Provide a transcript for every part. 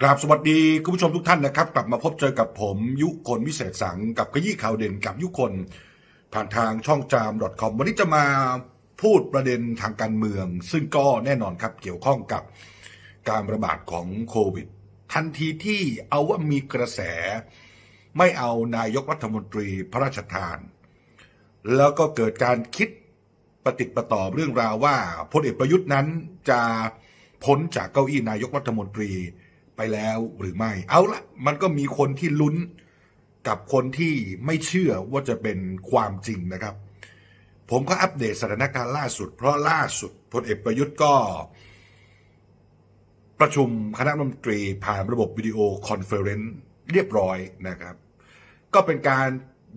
กราบสวัสดีคุณผู้ชมทุกท่านนะครับ กลับมาพบเจอกับผมยุคนวิเศษสังกับขยี้ข่าวเด่นกับยุคน ผ่านทางช่องจาม .com วันนี้จะมาพูดประเด็นทางการเมือง ซึ่งก็แน่นอนครับเกี่ยวข้องกับการระบาดของโควิด ทันทีที่เอาว่ามีกระแส ไม่เอานายกรัฐมนตรีพระราชทาน แล้วก็เกิดการคิดประติดประต่อเรื่องราวว่าพลเอกประยุทธ์นั้นจะพ้นจากเก้าอี้นายกรัฐมนตรี ไปแล้วหรือไม่ เอาละมันก็มีคนที่ลุ้นกับคนที่ไม่เชื่อว่าจะเป็นความจริงนะครับ ผมก็อัปเดตสถานการณ์ล่าสุด เพราะล่าสุดพลเอกประยุทธ์ก็ ประชุมคณะรัฐมนตรีผ่านระบบวิดีโอคอนเฟอเรนซ์เรียบร้อยนะครับ ก็เป็นการ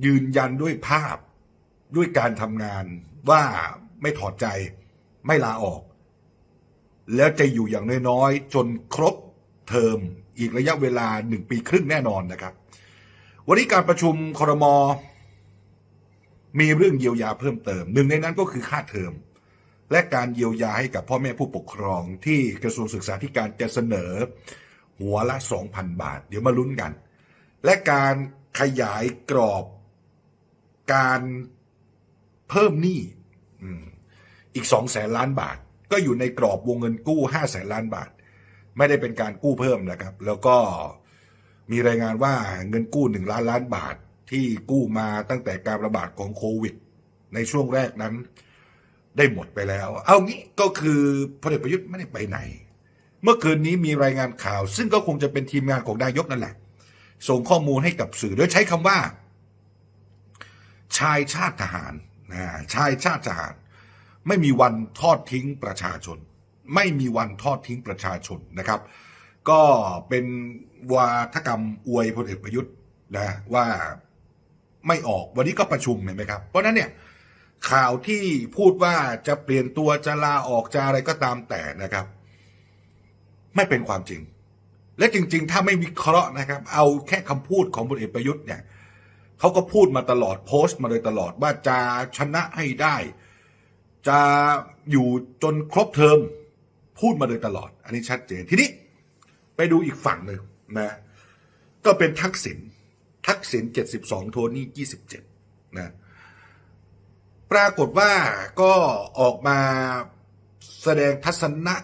ยืนยันด้วยภาพด้วยการทำงานว่าไม่ถอดใจไม่ลาออก แล้วจะอยู่อย่างน้อยๆ จนครบ เทอมอีกระยะเวลาหนึ่งปีครึ่งแน่นอนนะครับ วันนี้การประชุมครมมีเรื่องเยียวยาเพิ่มเติม หนึ่งในนั้นก็คือค่าเทอม และการเยียวยาให้กับพ่อแม่ผู้ปกครองที่กระทรวงศึกษาธิการจะเสนอ หัวละ 2,000 บาท เดี๋ยวมาลุ้นกัน และการขยายกรอบการเพิ่มหนี้อีก2แสนล้านบาท ก็อยู่ในกรอบวงเงินกู้5แสนล้านบาท ไม่ได้เป็นการกู้เพิ่มนะครับ แล้วก็มีรายงานว่าเงินกู้1ล้านล้านบาทที่กู้มาตั้งแต่การระบาดของโควิด ในช่วงแรกนั้น ได้หมดไปแล้ว เอางี้ก็คือพลเอกประยุทธ์ไม่ได้ไปไหน เมื่อคืนนี้มีรายงานข่าว ซึ่งก็คงจะเป็นทีมงานของนายกนั่นแหละ ส่งข้อมูลให้กับสื่อโดยใช้คำว่า ชายชาติทหารนะชายชาติทหาร ไม่มีวันทอดทิ้งประชาชน ไม่มีวันทอดทิ้งประชาชนนะครับ ก็เป็นวาทกรรมอวยพลเอกประยุทธ์นะว่าไม่ออกวันนี้ก็ประชุมเห็นไหมครับ เพราะนั้นเนี่ยข่าวที่พูดว่าจะเปลี่ยนตัวจะลาออกจะอะไรก็ตามแต่นะครับ ไม่เป็นความจริง และจริง ๆ ถ้าไม่วิเคราะห์นะครับ เอาแค่คำพูดของพลเอกประยุทธ์เนี่ยเขาก็พูดมาตลอดโพสต์มาโดยตลอดว่าจะชนะให้ได้ จะอยู่จนครบเทอม พูดมาโดยตลอด อันนี้ชัดเจนทีนี้ ไปดูอีกฝั่งหนึ่งนะ ก็เป็นทักษิณทักษิณ72 โทนี่ 27 นะ ปรากฏว่าก็ออกมาแสดงทัศนะ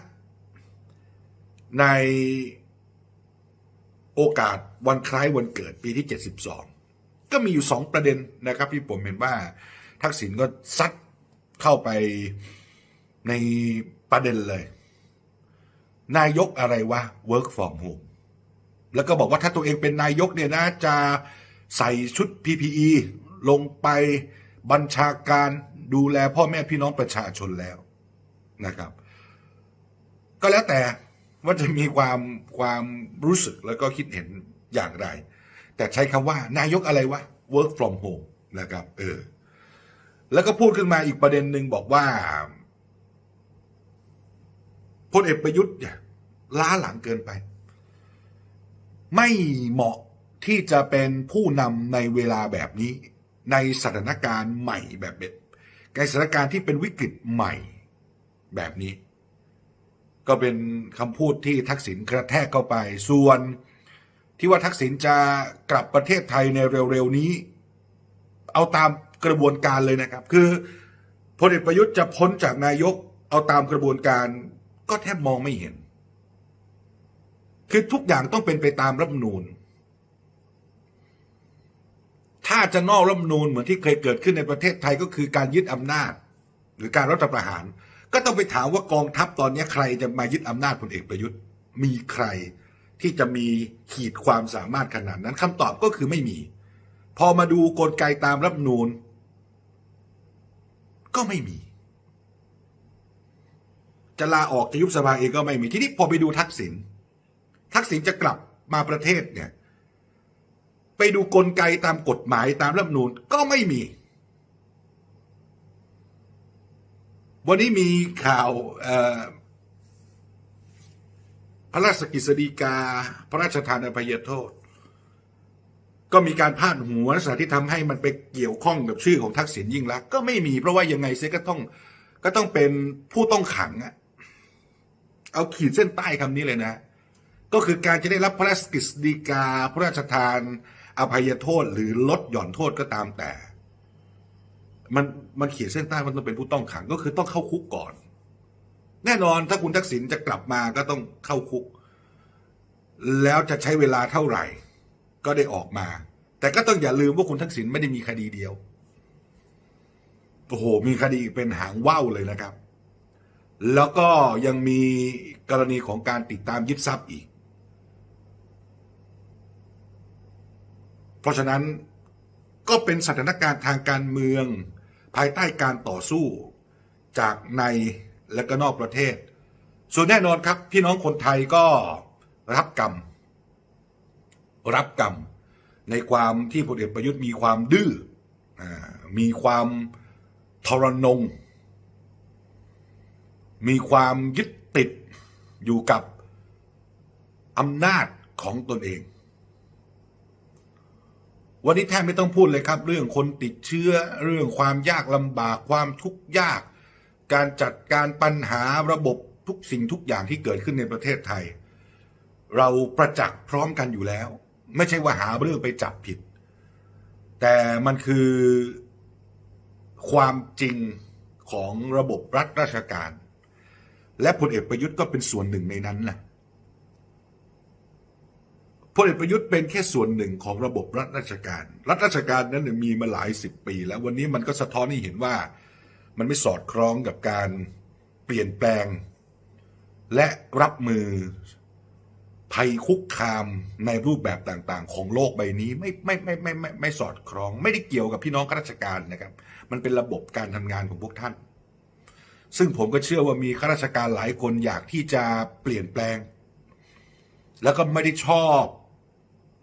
ในโอกาสวันคล้ายวันเกิดปีที่ 72 ก็มีอยู่สองประเด็นนะครับที่ผมเห็นว่า ทักษิณก็ซัดเข้าไปในประเด็นเลย นายกอะไรวะ work from home แล้วก็บอกว่าถ้าตัวเองเป็นนายกเนี่ยนะจะใส่ชุด PPE ลงไปบัญชาการดูแลพ่อแม่พี่น้องประชาชนแล้วนะครับ ก็แล้วแต่ว่าจะมีความความรู้สึกแล้วก็คิดเห็นอย่างไร แต่ใช้คำว่านายกอะไรวะ work from home นะครับ เออ แล้วก็พูดขึ้นมาอีกประเด็นหนึ่งบอกว่า พลเอกประยุทธ์เนี่ยล้าหลังเกินไป ไม่เหมาะที่จะเป็นผู้นำในเวลาแบบนี้ ในสถานการณ์ใหม่แบบเบ็ดในสถานการณ์ที่เป็นวิกฤตใหม่แบบนี้ ก็เป็นคำพูดที่ทักษิณกระแทกเข้าไป ส่วนที่ว่าทักษิณจะกลับประเทศไทยในเร็วๆนี้ เอาตามกระบวนการเลยนะครับ คือพลเอกประยุทธ์จะพ้นจากนายกเอาตามกระบวนการ ก็แทบมองไม่เห็น คือทุกอย่างต้องเป็นไปตามรัฐมนูญถ้าจะนอกรัฐมนูญเหมือนที่เคยเกิดขึ้นในประเทศไทยก็คือการยึดอำนาจ หรือการรัฐประหาร ก็ต้องไปถามว่ากองทัพตอนนี้ใครจะมายึดอำนาจพลเอกประยุทธ์ มีใครที่จะมีขีดความสามารถขนาดนั้นคำตอบก็คือไม่มี พอมาดูกลไกตามรัฐมนูญก็ไม่มี จะลาออกจะยุบสภาเองก็ไม่มีทีนี้พอไปดูทักษิณทักษิณจะกลับมาประเทศเนี่ย ไปดูกลไกตามกฎหมายตามรัฐนูญก็ไม่มี วันนี้มีข่าวพระราชกฤษฎีกา พระราชทานอภัยโทษ ก็มีการพาดหัวสาที่ทำให้มันไปเกี่ยวข้องกับชื่อของทักษิณยิ่งรักษณ์ก็ไม่มีเพราะว่ายังไงเสียก็ต้องก็ต้องเป็นผู้ต้องขังอะ เอาขีดเส้นใต้คำนี้เลยนะ ก็คือการจะได้รับพระราชกฤษฎีกา พระราชทาน อภัยโทษหรือลดหย่อนโทษก็ตามแต่ มันมันเขียนเส้นใต้ว่าต้องเป็นผู้ต้องขังก็คือต้องเข้าคุกก่อน แน่นอนถ้าคุณทักษิณจะกลับมาก็ต้องเข้าคุก แล้วจะใช้เวลาเท่าไหร่ ก็ได้ออกมา แต่ก็ต้องอย่าลืมว่าคุณทักษิณไม่ได้มีคดีเดียวโอ้โหมีคดีเป็นหางว่าวเลยนะครับ แล้วก็ยังมีกรณีของการติดตามยึดทรัพย์อีก เพราะฉะนั้นก็เป็นสถานการณ์ทางการเมือง ภายใต้การต่อสู้จากในและก็นอกประเทศ ส่วนแน่นอนครับ พี่น้องคนไทยก็รับกรรม รับกรรม ในความที่พลเอกประยุทธ์มีความดื้อมีความทรนง มีความยึดติดอยู่กับอำนาจของตนเอง วันนี้แทบไม่ต้องพูดเลยครับ เรื่องคนติดเชื้อเรื่องความยากลำบากความทุกข์ยาก การจัดการปัญหาระบบทุกสิ่งทุกอย่างที่เกิดขึ้นในประเทศไทย เราประจักษ์พร้อมกันอยู่แล้ว ไม่ใช่ว่าหาเรื่องไปจับผิด แต่มันคือความจริงของระบบรัฐราชการ และพลเอกประยุทธ์ก็เป็นส่วนหนึ่งในนั้นแหละพลเอกประยุทธ์เป็นแค่ส่วนหนึ่งของระบบรัฐราชการ รัฐราชการนั้นมีมาหลายสิบปี แล้ววันนี้มันก็สะท้อนให้เห็นว่ามันไม่สอดคล้องกับการเปลี่ยนแปลง และรับมือภัยคุกคามในรูปแบบต่างๆ ของโลกใบนี้ไม่ไม่ไม่ไม่ไม่ไม่สอดคล้อง ไม่ได้เกี่ยวกับพี่น้องข้าราชการนะครับ มันเป็นระบบการทำงานของพวกท่าน ซึ่งผมก็เชื่อว่ามีข้าราชการหลายคนอยากที่จะเปลี่ยนแปลง แล้วก็ไม่ได้ชอบ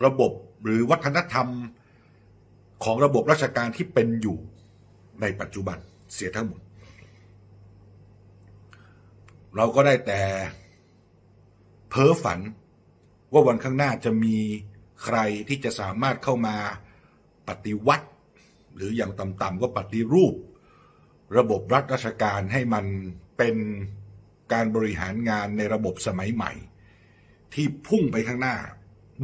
ระบบหรือวัฒนธรรมของระบบราชการที่เป็นอยู่ในปัจจุบันเสียทั้งหมด เราก็ได้แต่เพ้อฝันว่าวันข้างหน้าจะมีใครที่จะสามารถเข้ามาปฏิวัติ หรืออย่างต่ำๆก็ปฏิรูป ระบบรัฐราชการให้มันเป็นการบริหารงานในระบบสมัยใหม่ ที่พุ่งไปข้างหน้า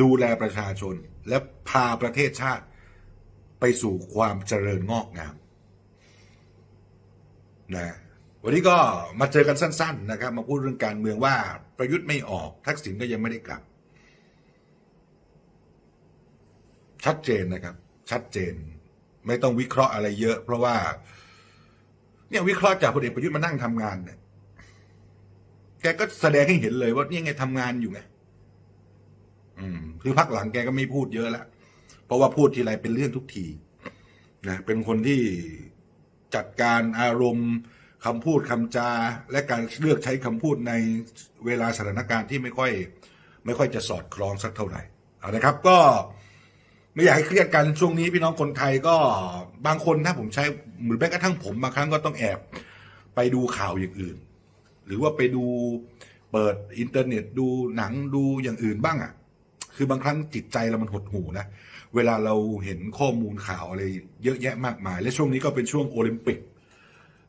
ดูแลประชาชน และพาประเทศชาติไปสู่ความเจริญงอกงามนะวันนี้ก็มาเจอกันสั้น ๆ นะครับ มาพูดเรื่องการเมืองว่าประยุทธ์ไม่ออก ทักษิณก็ยังไม่ได้กลับ ชัดเจนนะครับ ชัดเจน ไม่ต้องวิเคราะห์อะไรเยอะ เพราะว่า เนี่ยวิเคราะห์จากพลเอกประยุทธ์มานั่งทำงานเนี่ยแกก็แสดงให้เห็นเลยว่านี่ไงทำงานอยู่ไงอืมคือพักหลังแกก็ไม่พูดเยอะล้วเพราะว่าพูดทีไรเป็นเรื่องทุกทีนะเป็นคนที่จัดการอารมณ์คำพูดคำจา และการเลือกใช้คำพูดในเวลาสถานการณ์ที่ไม่ค่อย ไม่ค่อยจะสอดคล้องสักเท่าไหร่อานะครับ ก็ ไม่อยากให้เครียดกันช่วงนี้พี่น้องคนไทยก็บางคนถ้าผมใช้หรือแม้กระทั่งผมบางครั้งก็ต้องแอบไปดูข่าวอย่างอื่น หรือว่าไปดูเปิดอินเทอร์เน็ตดูหนังดูอย่างอื่นบ้างอะ คือบางครั้งจิตใจเรามันหดหูนะเวลาเราเห็นข้อมูลข่าวอะไรเยอะแยะมากมาย และช่วงนี้ก็เป็นช่วงโอลิมปิก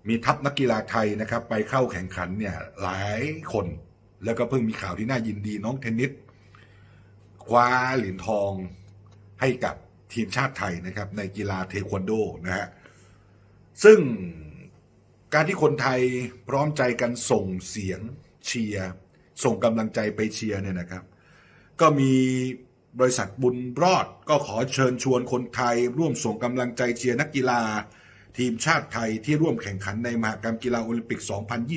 มีทัพนักกีฬาไทยนะครับ ไปเข้าแข่งขันเนี่ยหลายคน แล้วก็เพิ่งมีข่าวที่น่ายินดีน้องเทนนิสคว้าเหรียญทอง ให้กับทีมชาติไทยนะครับ ในกีฬาเทควันโดนะฮะซึ่งการที่คนไทยพร้อมใจกันส่งเสียงเชียร์ส่งกำลังใจไปเชียร์เนี่ยนะครับ ก็มีบริษัทบุญรอดก็ขอเชิญชวนคนไทย ร่วมส่งกำลังใจเชียร์นักกีฬา ทีมชาติไทยที่ร่วมแข่งขันในมหกรรมกีฬาโอลิมปิก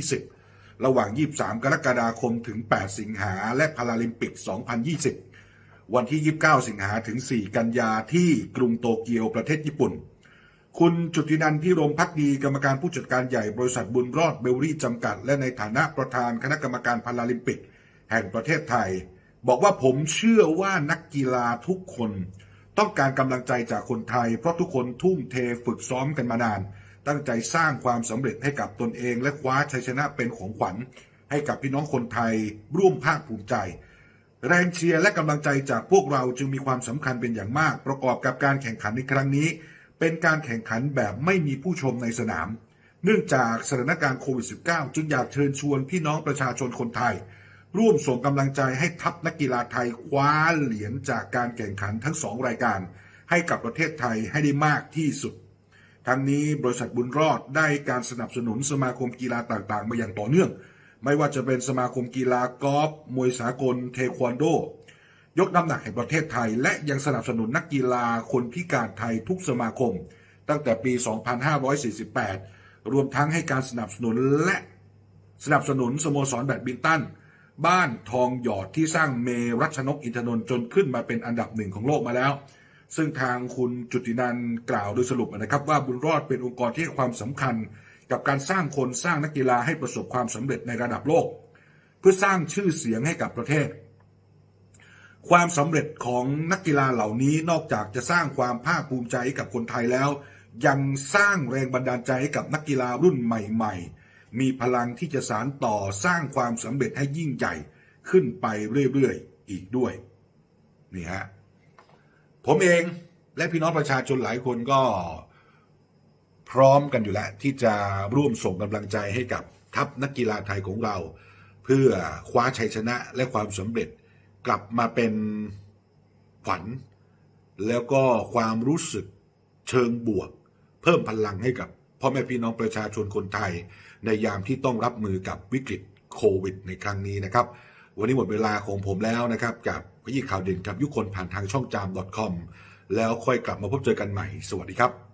2020 ระหว่าง 23 กรกฎาคมถึง 8 สิงหาและพาราลิมปิก 2020 วันที่ 29 สิงหาถึง 4 กันยาที่กรุงโตเกียวประเทศญี่ปุ่น คุณจุตินันท์พิรมพักดีกรรมการผู้จัดการใหญ่บริษัทบุญรอดเบลรี่จำกัด และในฐานะประธานคณะกรรมการพาราลิมปิก แห่งประเทศไทย บอกว่าผมเชื่อว่านักกีฬาทุกคน ต้องการกำลังใจจากคนไทย เพราะทุกคนทุ่มเทฝึกซ้อมกันมานาน ตั้งใจสร้างความสำเร็จให้กับตนเอง และคว้าชัยชนะเป็นของขวัญให้กับพี่น้องคนไทยร่วมภาคภูมิใจ แรงเชียร์และกำลังใจจากพวกเราจึงมีความสำคัญเป็นอย่างมาก ประกอบกับการแข่งขันในครั้งนี้ เป็นการแข่งขันแบบไม่มีผู้ชมในสนาม เนื่องจากสถานการณ์โควิด -19 จึงอยากเชิญชวนพี่น้องประชาชนคนไทย ร่วมส่งกำลังใจให้ทัพนักกีฬาไทยคว้าเหรียญจากการแข่งขันทั้งสองรายการ ให้กับประเทศไทยให้ได้มากที่สุด ทั้งนี้บริษัทบุญรอดได้การสนับสนุนสมาคมกีฬาต่างๆ มาอย่างต่อเนื่อง ไม่ว่าจะเป็นสมาคมกีฬากอล์ฟมวยสากล เทควันโด ยกน้ำหนักแห่งประเทศไทย และยังสนับสนุนนักกีฬาคนพิการไทยทุกสมาคม ตั้งแต่ปี 2548 รวมทั้งให้การสนับสนุนและสนับสนุนสโมสรแบดมินตันบ้านทองหยอดที่สร้างเมรัชนกอินทนนท์จนขึ้นมาเป็นอันดับหนึ่งของโลกมาแล้ว ซึ่งทางคุณจุตินันกล่าวโดยสรุปนะครับว่าบุญรอดเป็นองค์กรที่ให้ความสำคัญ กับการสร้างคนสร้างนักกีฬาให้ประสบความสำเร็จในระดับโลก เพื่อสร้างชื่อเสียงให้กับประเทศ ความสำเร็จของนักกีฬาเหล่านี้นอกจากจะสร้างความภาคภูมิใจให้กับคนไทยแล้ว ยังสร้างแรงบันดาลใจให้กับนักกีฬารุ่นใหม่ ๆ มีพลังที่จะสานต่อสร้างความสำเร็จให้ยิ่งใหญ่ขึ้นไปเรื่อยๆอีกด้วยนี่ฮะผมเองและพี่น้องประชาชนหลายคนก็ พร้อมกันอยู่แล้วที่จะร่วมส่งกำลังใจให้กับทัพนักกีฬาไทยของเรา เพื่อคว้าชัยชนะและความสำเร็จกลับมาเป็นขวัญแล้วก็ความรู้สึกเชิงบวก เพิ่มพลังให้กับพ่อแม่พี่น้องประชาชนคนไทย ในยามที่ต้องรับมือกับวิกฤตโควิดในครั้งนี้นะครับ วันนี้หมดเวลาของผมแล้วนะครับ กับขยี้ข่าวเด่นกับยุคนผ่านทางช่องจาม .com แล้วค่อยกลับมาพบเจอกันใหม่ สวัสดีครับ